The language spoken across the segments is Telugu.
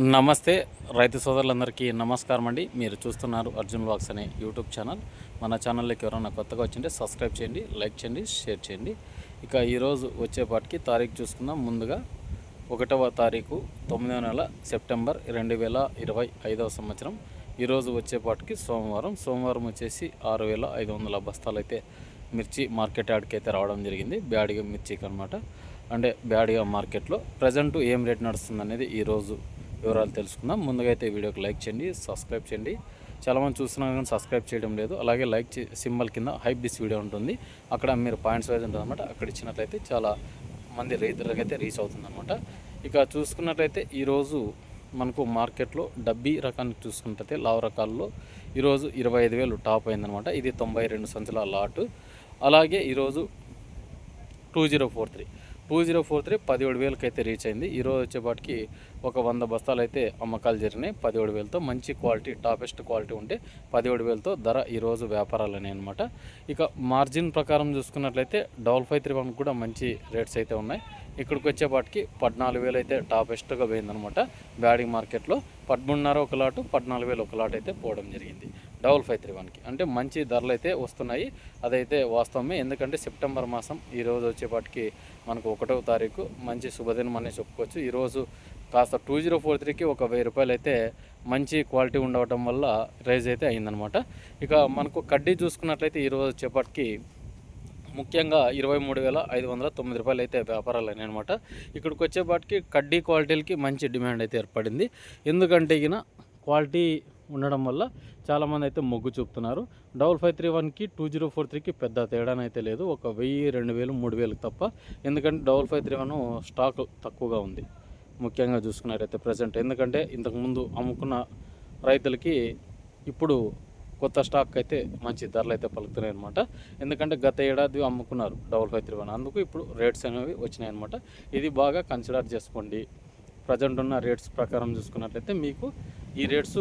నమస్తే రైతు సోదరులందరికీ నమస్కారం అండి. మీరు చూస్తున్నారు అర్జున్ బాక్స్ అనే యూట్యూబ్ ఛానల్. మన ఛానల్లోకి ఎవరైనా కొత్తగా వచ్చింటే సబ్స్క్రైబ్ చేయండి లైక్ చేయండి షేర్ చేయండి. ఇక ఈరోజు వచ్చేపాటికి తారీఖు చూసుకుందాం. ముందుగా ఒకటవ తారీఖు తొమ్మిదవ నెల సెప్టెంబర్ రెండు వేల ఇరవై ఐదవ సంవత్సరం. ఈరోజు వచ్చేపాటికి సోమవారం. సోమవారం వచ్చేసి ఆరు వేల ఐదు వందల బస్తాలు అయితే మిర్చి మార్కెట్ యార్డ్కి అయితే రావడం జరిగింది. బ్యాడిగా మిర్చికి అనమాట అంటే బ్యాడిగా మార్కెట్లో. ప్రజెంట్ ఏం రేట్ నడుస్తుంది అనేది ఈరోజు వివరాలు తెలుసుకుందాం. ముందుగా అయితే వీడియోకి లైక్ చేయండి సబ్స్క్రైబ్ చేయండి. చాలామంది చూస్తున్నా కానీ సబ్స్క్రైబ్ చేయడం లేదు. అలాగే లైక్ సింబల్ కింద హైప్ దిస్ వీడియో ఉంటుంది. అక్కడ మీరు పాయింట్స్ వైజ్ ఉంటుంది అనమాట అక్కడ ఇచ్చినట్లయితే చాలా మంది రైతులకు అయితే రీచ్ అవుతుంది అనమాట ఇక చూసుకున్నట్లయితే ఈరోజు మనకు మార్కెట్లో డబ్బీ రకాన్ని చూసుకున్నట్లయితే లావు రకాల్లో ఈరోజు ఇరవై ఐదు వేలు టాప్ అయిందనమాట ఇది తొంభై రెండు సంచుల లాటు. అలాగే ఈరోజు two zero four three. Two zero four three పదిహేడు వేలకి అయితే రీచ్ అయింది ఈరోజు వచ్చేపాటికి ఒక వంద బస్తాలు అయితే అమ్మకాలు జరిగినాయి. పదిహేడు వేలతో మంచి క్వాలిటీ టాపెస్ట్ క్వాలిటీ ఉంటే పదిహేడు వేలతో ధర ఈరోజు వ్యాపారాలు అనేవి అనమాట ఇక మార్జిన్ ప్రకారం చూసుకున్నట్లయితే డబల్ ఫైవ్ త్రీ వన్ కూడా మంచి రేట్స్ అయితే ఉన్నాయి. ఇక్కడికి వచ్చేపాటికి పద్నాలుగు వేలు అయితే టాపెస్ట్గా పోయిందనమాట బ్యాడింగ్ మార్కెట్లో పదమూడున్నర ఒక లాటు పద్నాలుగు వేలు ఒక లాట్ అయితే పోవడం జరిగింది. డబల్ ఫైవ్ త్రీ వన్కి. అంటే మంచి ధరలు అయితే వస్తున్నాయి. అదైతే వాస్తవమే. ఎందుకంటే సెప్టెంబర్ మాసం ఈరోజు వచ్చేపాటికి మనకు ఒకటో తారీఖు. మంచి శుభదినం అనే చెప్పుకోవచ్చు. ఈరోజు కాస్త టూ జీరో ఫోర్ త్రీకి ఒక వెయ్యి రూపాయలు అయితే మంచి క్వాలిటీ ఉండవటం వల్ల రైజ్ అయితే అయిందనమాట. ఇక మనకు కడ్డీ చూసుకున్నట్లయితే ఈరోజు వచ్చేపాటికి ముఖ్యంగా ఇరవై మూడు వేల ఐదు వందల తొమ్మిది రూపాయలు అయితే వ్యాపారాలు అయినాయి అనమాట ఇక్కడికి వచ్చేపాటికి కడ్డీ క్వాలిటీలకి మంచి డిమాండ్ అయితే ఏర్పడింది. ఎందుకంటే ఇక క్వాలిటీ ఉండడం వల్ల చాలామంది అయితే మొగ్గు చూపుతున్నారు. డబల్ ఫైవ్ త్రీ వన్కి టూ జీరో ఫోర్ త్రీకి పెద్ద తేడానైతే లేదు. ఒక వెయ్యి రెండు వేలు మూడు వేలు తప్ప. ఎందుకంటే double five three one stock తక్కువగా ఉంది. ముఖ్యంగా చూసుకున్నారైతే ప్రజెంట్. ఎందుకంటే ఇంతకుముందు అమ్ముకున్న రైతులకి ఇప్పుడు కొత్త స్టాక్ అయితే మంచి ధరలు అయితే పలుకుతున్నాయి అనమాట ఎందుకంటే గత ఏడాది అమ్ముకున్నారు డబల్ ఫైవ్ త్రీ వన్. అందుకు ఇప్పుడు రేట్స్ అనేవి వచ్చినాయి అనమాట ఇది బాగా కన్సిడర్ చేసుకోండి. ప్రజెంట్ ఉన్న రేట్స్ ప్రకారం చూసుకున్నట్లయితే మీకు ఈ రేట్స్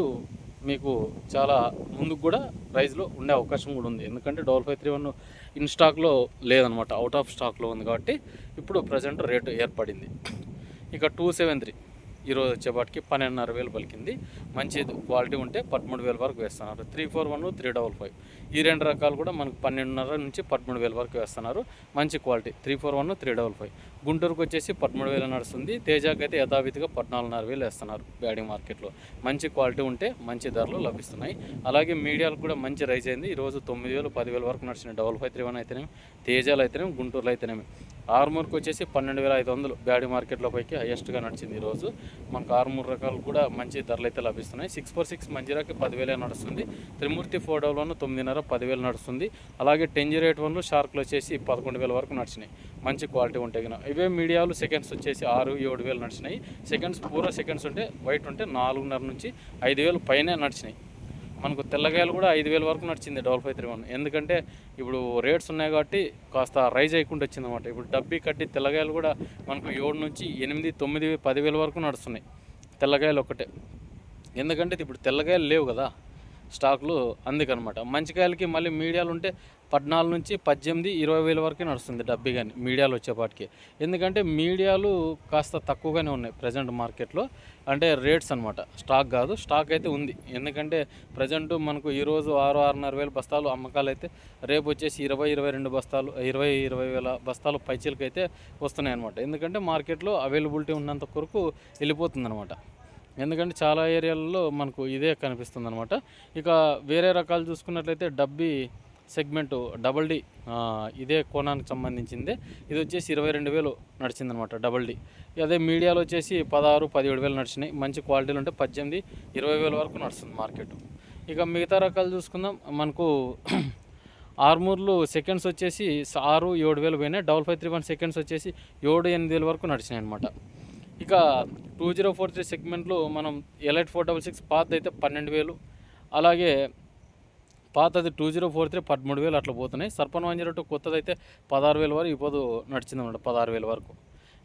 మీకు చాలా ముందుకు కూడా ప్రైస్లో ఉండే అవకాశం కూడా ఉంది. ఎందుకంటే double five three one in స్టాక్లో లేదనమాట. అవుట్ ఆఫ్ స్టాక్లో ఉంది కాబట్టి ఇప్పుడు ప్రజెంట్ రేటు ఏర్పడింది. ఇక టూ సెవెన్ త్రీ ఈరోజు వచ్చేపాటికి పన్నెండున్నర వేలు పలికింది. మంచి క్వాలిటీ ఉంటే పదమూడు వేల వరకు వేస్తున్నారు. Three four one three double five ఈ రెండు రకాలు కూడా మనకు పన్నెండున్నర నుంచి పదమూడు వేల వరకు వేస్తున్నారు. మంచి quality three four one three double five గుంటూరుకు వచ్చేసి పదమూడు వేలు నడుస్తుంది. తేజాకి అయితే యథావిధిగా పద్నాలుగున్నర వేలు వేస్తున్నారు బ్యాడింగ్ మార్కెట్లో. మంచి క్వాలిటీ ఉంటే మంచి ధరలు లభిస్తున్నాయి. అలాగే మీడియాలకు కూడా మంచి రైజ్ అయింది. ఈరోజు తొమ్మిది వేలు పదివేల వరకు నడిచినాయి డబల్ ఫైవ్ త్రీ వన్ అయితేనేమి తేజాలు అయితేనేమి గుంటూరులో అయితేనేమి. ఆర్మూర్కి వచ్చేసి పన్నెండు వేల ఐదు వందలు బ్యాడీ మార్కెట్లో పైకి హైయెస్ట్గా నడిచింది ఈరోజు మనకు ఆర్మూర్ రకాలు కూడా మంచి ధరలు అయితే లభిస్తున్నాయి. సిక్స్ ఫోర్ సిక్స్ మంజీరాకి పదివేలే నడుస్తుంది. త్రిమూర్తి ఫోర్ డబ్లోను తొమ్మిదిన్నర పదివేలు నడుస్తుంది. అలాగే టెన్ జీరో ఎయిట్ వన్లు షార్క్లు వచ్చేసి పదకొండు వేల వరకు నడిచినాయి. మంచి క్వాలిటీ ఉంటాయి కదా ఇవే మీడియాలు సెకండ్స్ వచ్చేసి ఆరు ఏడు వేలు నడిచినాయి. సెకండ్స్ పూరా సెకండ్స్ ఉంటే వైట్ ఉంటే నాలుగున్నర నుంచి ఐదు వేలు పైనే నడిచినాయి. మనకు తెల్లగాయలు కూడా ఐదు వేల వరకు నడిచింది డబల్ ఫైవ్ త్రీ వన్. ఎందుకంటే ఇప్పుడు రేట్స్ ఉన్నాయి కాబట్టి కాస్త రైజ్ అయ్యకుండా వచ్చింది అనమాట ఇప్పుడు డబ్బీ కట్టి తెల్లగాయలు కూడా మనకు ఏడు నుంచి ఎనిమిది తొమ్మిది పదివేల వరకు నడుస్తున్నాయి తెల్లగాయలు ఒకటే ఎందుకంటే ఇప్పుడు తెల్లగాయలు లేవు కదా. స్టాక్లు అందుకనమాట. మంచి కాయలకి మళ్ళీ మీడియాలు ఉంటే పద్నాలుగు నుంచి పద్దెనిమిది ఇరవై వేల వరకే నడుస్తుంది డబ్బీ కానీ మీడియాలు వచ్చేపాటికి. ఎందుకంటే మీడియాలు కాస్త తక్కువగానే ఉన్నాయి ప్రజెంట్ మార్కెట్లో. అంటే రేట్స్ అనమాట స్టాక్ కాదు స్టాక్ అయితే ఉంది. ఎందుకంటే ప్రజెంట్ మనకు ఈరోజు ఆరు ఆరున్నర వేల బస్తాలు అమ్మకాలు అయితే రేపు వచ్చేసి ఇరవై ఇరవై రెండు బస్తాలు ఇరవై ఇరవై వేల బస్తాలు పైచీలకి అయితే వస్తున్నాయి అనమాట ఎందుకంటే మార్కెట్లో అవైలబిలిటీ ఉన్నంత కొరకు వెళ్ళిపోతుంది అనమాట ఎందుకంటే చాలా ఏరియాలలో మనకు ఇదే కనిపిస్తుంది అనమాట ఇక వేరే రకాలు చూసుకున్నట్లయితే డబ్బీ సెగ్మెంట్ డబల్ డి ఇదే కోణానికి సంబంధించిందే. ఇది వచ్చేసి ఇరవై రెండు వేలు నడిచిందనమాట డబల్ డి. అదే మీడియాలో వచ్చేసి పదహారు పదిహేడు వేలు నడిచినాయి. మంచి క్వాలిటీలు ఉంటే పద్దెనిమిది ఇరవై వేల వరకు నడుస్తుంది మార్కెట్. ఇక మిగతా రకాలు చూసుకుందాం. మనకు ఆర్మూర్లు సెకండ్స్ వచ్చేసి ఆరు ఏడు వేలు పోయినాయి. Double five three one seconds వచ్చేసి ఏడు ఎనిమిది వేల వరకు నడిచినాయి అనమాట ఇక టూ జీరో ఫోర్ త్రీ సెగ్మెంట్లో మనం ఎలైట్ ఫోర్ డబల్ సిక్స్ పాత అయితే పన్నెండు వేలు. అలాగే పాతది టూ జీరో ఫోర్ త్రీ పదమూడు వేలు అట్లా పోతున్నాయి. సర్పన్ వన్ జీరో టూ కొత్తది అయితే పదహారు వేల వరకు ఇప్పుడు నడిచింది అనమాట పదహారు వేల వరకు.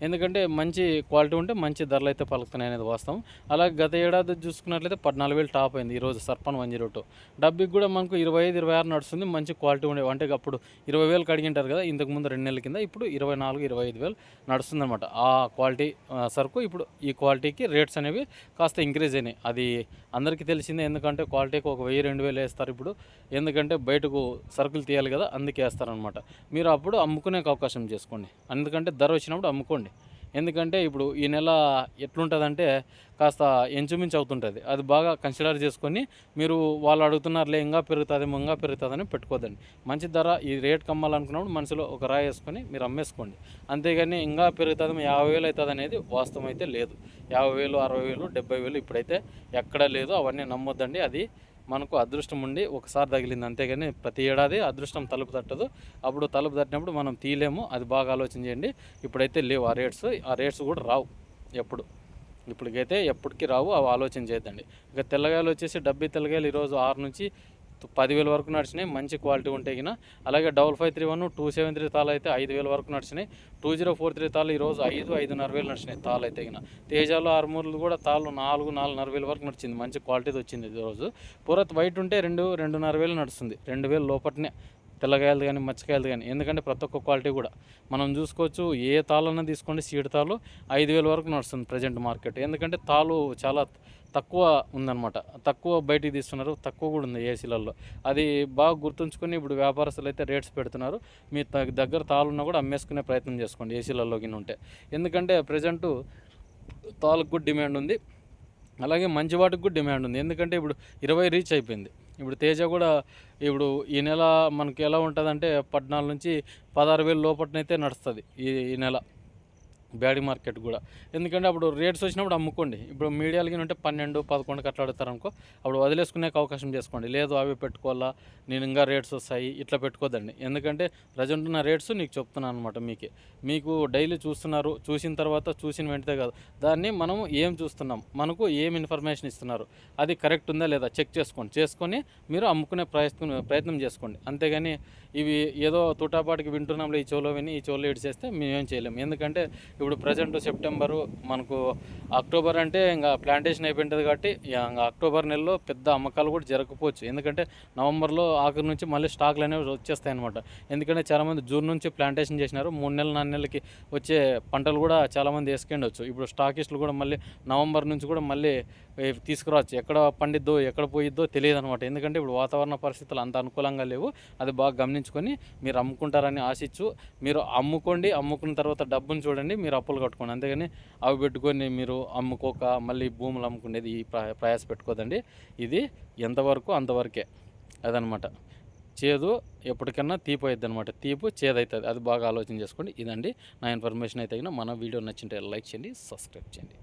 ఎందుకంటే మంచి క్వాలిటీ ఉంటే మంచి ధరలు అయితే పలుకుతున్నాయి అనేది వాస్తవం. అలాగే గత ఏడాది చూసుకున్నట్లయితే పద్నాలుగు వేలు టాప్ అయింది ఈరోజు సర్పన్ వన్ జీరో టూ. డబ్బికి కూడా మనకు ఇరవై ఐదు ఇరవై ఆరు నడుస్తుంది. మంచి క్వాలిటీ ఉండే అంటే అప్పుడు ఇరవై వేలు కడిగింటారు కదా ఇంతకు ముందు రెండు నెలల కింద ఇప్పుడు ఇరవై నాలుగు ఇరవై ఐదు వేలు నడుస్తుంది అనమాట ఆ క్వాలిటీ సరుకు ఇప్పుడు ఈ క్వాలిటీకి రేట్స్ అనేవి కాస్త ఇంక్రీజ్ అయినాయి. అది అందరికీ తెలిసిందే ఎందుకంటే క్వాలిటీకి ఒక వెయ్యి రెండు వేలు వేస్తారు ఇప్పుడు. ఎందుకంటే బయటకు సరుకులు తీయాలి కదా అందుకే వేస్తారనమాట మీరు అప్పుడు అమ్ముకునే అవకాశం చేసుకోండి. ఎందుకంటే ధర వచ్చినప్పుడు అమ్ముకోండి. ఎందుకంటే ఇప్పుడు ఈ నెల ఎట్లుంటుందంటే కాస్త ఎంచుమించు అవుతుంటుంది. అది బాగా కన్సిడర్ చేసుకొని మీరు వాళ్ళు అడుగుతున్నారులే ఇంకా పెరుగుతుంది ఇంకా పెరుగుతుందని పెట్టుకోదండి. మంచి ధర ఈ రేట్ కమ్మాలనుకున్నప్పుడు మనసులో ఒక రాయి వేసుకొని మీరు అమ్మేసుకోండి. అంతేగాని ఇంకా పెరుగుతుంది యాభై వేలు అవుతుంది అనేది వాస్తవం అయితే లేదు. యాభై వేలు అరవై వేలు డెబ్బై వేలు ఇప్పుడైతే ఎక్కడా లేదు అవన్నీ నమ్మొద్దండి. అది మనకు అదృష్టం ఉండి ఒకసారి తగిలింది. అంతేగాని ప్రతి ఏడాది అదృష్టం తలుపు తట్టదు. అప్పుడు తలుపు తట్టినప్పుడు మనం తీయలేము. అది బాగా ఆలోచన చేయండి. ఇప్పుడైతే లేవు. ఆ రేట్స్ ఆ రేట్స్ కూడా రావు ఎప్పుడు. ఇప్పటికైతే ఎప్పటికీ రావు. అవి ఆలోచన చేద్దండి ఇక తెల్లగాయలు వచ్చేసి డబ్బీ తెల్లగాయలు ఈరోజు ఆరు నుంచి పదివేల వరకు నడిచినాయి మంచి క్వాలిటీ ఉంటాయి గిన. అలాగే double five three one two seven three తాళ్ళు అయితే ఐదు వేల వరకు నడిచినాయి. టూ జీరో ఫోర్ త్రీ తాళ్ళు ఈరోజు ఐదు ఐదున్నర వేలు నడిచినాయి తాళ్ళు అయితే గిన. తేజాలు ఆరుమూరులు కూడా తాళ్ళు నాలుగు నాలుగున్నర వేల వరకు నడిచింది. మంచి క్వాలిటీది వచ్చింది ఈరోజు పూరత్ వైట్ ఉంటే రెండు రెండున్నర వేలు నడుస్తుంది. రెండు వేలు లోపట్నే. తెల్లగాయలు కానీ మచ్చకాయలు కానీ ఎందుకంటే ప్రతి ఒక్క క్వాలిటీ కూడా. మనం చూసుకోవచ్చు ఏ తాళన్నా తీసుకోండి సీడ్ తాలు ఐదు వేల వరకు నడుస్తుంది ప్రజెంట్ మార్కెట్. ఎందుకంటే తాలు చాలా తక్కువ ఉందన్నమాట. తక్కువ బయటికి తీస్తున్నారు తక్కువ కూడా ఉంది ఏసీలలో అది బాగా గుర్తుంచుకొని ఇప్పుడు వ్యాపారస్తులు అయితే రేట్స్ పెడుతున్నారు. మీ త- దగ్గర తాళున్నా కూడా అమ్మేసుకునే ప్రయత్నం చేసుకోండి ఏసీలలోకి ఉంటే. ఎందుకంటే ప్రజెంటు తాలకు కూడా డిమాండ్ ఉంది. అలాగే మంచి వాటికి కూడా డిమాండ్ ఉంది. ఎందుకంటే ఇప్పుడు ఇరవై రీచ్ అయిపోయింది. ఇప్పుడు తేజ కూడా ఇప్పుడు ఈ నెల మనకి ఎలా ఉంటుందంటే పద్నాలుగు నుంచి పదహారు వేలు లోపట్నైతే నడుస్తుంది ఈ ఈ నెల. బ్యాడీ మార్కెట్ కూడా. ఎందుకంటే అప్పుడు రేట్స్ వచ్చినప్పుడు అమ్ముకోండి. ఇప్పుడు మీడియాలకి ఉంటే పన్నెండు పదకొండుకి అట్లా అనుకో అప్పుడు వదిలేసుకునే అవకాశం చేసుకోండి. లేదు అవి పెట్టుకోవాలా నేను ఇంకా రేట్స్ వస్తాయి ఇట్లా పెట్టుకోదండి ఎందుకంటే ప్రజెంట్ ఉన్న రేట్స్ నీకు చెప్తున్నాను అనమాట మీకే. మీకు డైలీ చూస్తున్నారు చూసిన తర్వాత చూసిన వెంటనే కాదు. దాన్ని మనం ఏం చూస్తున్నాం? మనకు ఏం ఇన్ఫర్మేషన్ ఇస్తున్నారు? అది కరెక్ట్ ఉందా లేదా? చెక్ చేసుకోండి. చేసుకొని మీరు అమ్ముకునే ప్రయత్నం ప్రయత్నం చేసుకోండి. అంతేగాని ఇవి ఏదో తుటాపాటికి వింటున్నాంలో ఈ చెవులో విని ఈ చెవులో ఇడిచేస్తే మేమేం చేయలేము ఎందుకంటే ఇప్పుడు ప్రజెంట్ సెప్టెంబరు మనకు అక్టోబర్ అంటే ఇంకా ప్లాంటేషన్ అయిపోయింటుంది కాబట్టి ఇంకా అక్టోబర్ నెలలో పెద్ద అమ్మకాలు కూడా జరగకపోవచ్చు. ఎందుకంటే నవంబర్లో ఆఖరి నుంచి మళ్ళీ స్టాక్లు అనేవి వచ్చేస్తాయి అనమాట ఎందుకంటే చాలామంది జూన్ నుంచి ప్లాంటేషన్ చేసినారు. మూడు నెలలు నాలుగు నెలలకి వచ్చే పంటలు కూడా చాలామంది వేసుకుండొచ్చు. ఇప్పుడు స్టాకిస్టులు కూడా మళ్ళీ నవంబర్ నుంచి కూడా మళ్ళీ తీసుకురావచ్చు. ఎక్కడ పండిద్దో ఎక్కడ పోయిద్దో తెలియదు అనమాట ఎందుకంటే ఇప్పుడు వాతావరణ పరిస్థితులు అంత అనుకూలంగా లేవు. అది బాగా గమనించుకొని మీరు అమ్ముకుంటారని ఆశించు. మీరు అమ్ముకోండి అమ్ముకున్న తర్వాత డబ్బును చూడండి మీరు అప్పులు కట్టుకోండి. అంతేగాని అవి పెట్టుకొని మీరు అమ్ముకోక మళ్ళీ భూములు అమ్ముకునేది ఈ ప్రయాస పెట్టుకోదండి. ఇది ఎంతవరకు అంతవరకే అదనమాట. చేదు ఎప్పటికన్నా తీపు అవుతుంది అనమాట తీపు చేదు అవుతుంది అది బాగా ఆలోచన చేసుకోండి. ఇదండి. నా ఇన్ఫర్మేషన్ అయితే మన వీడియో నచ్చింటే లైక్ చేయండి సబ్స్క్రైబ్ చేయండి.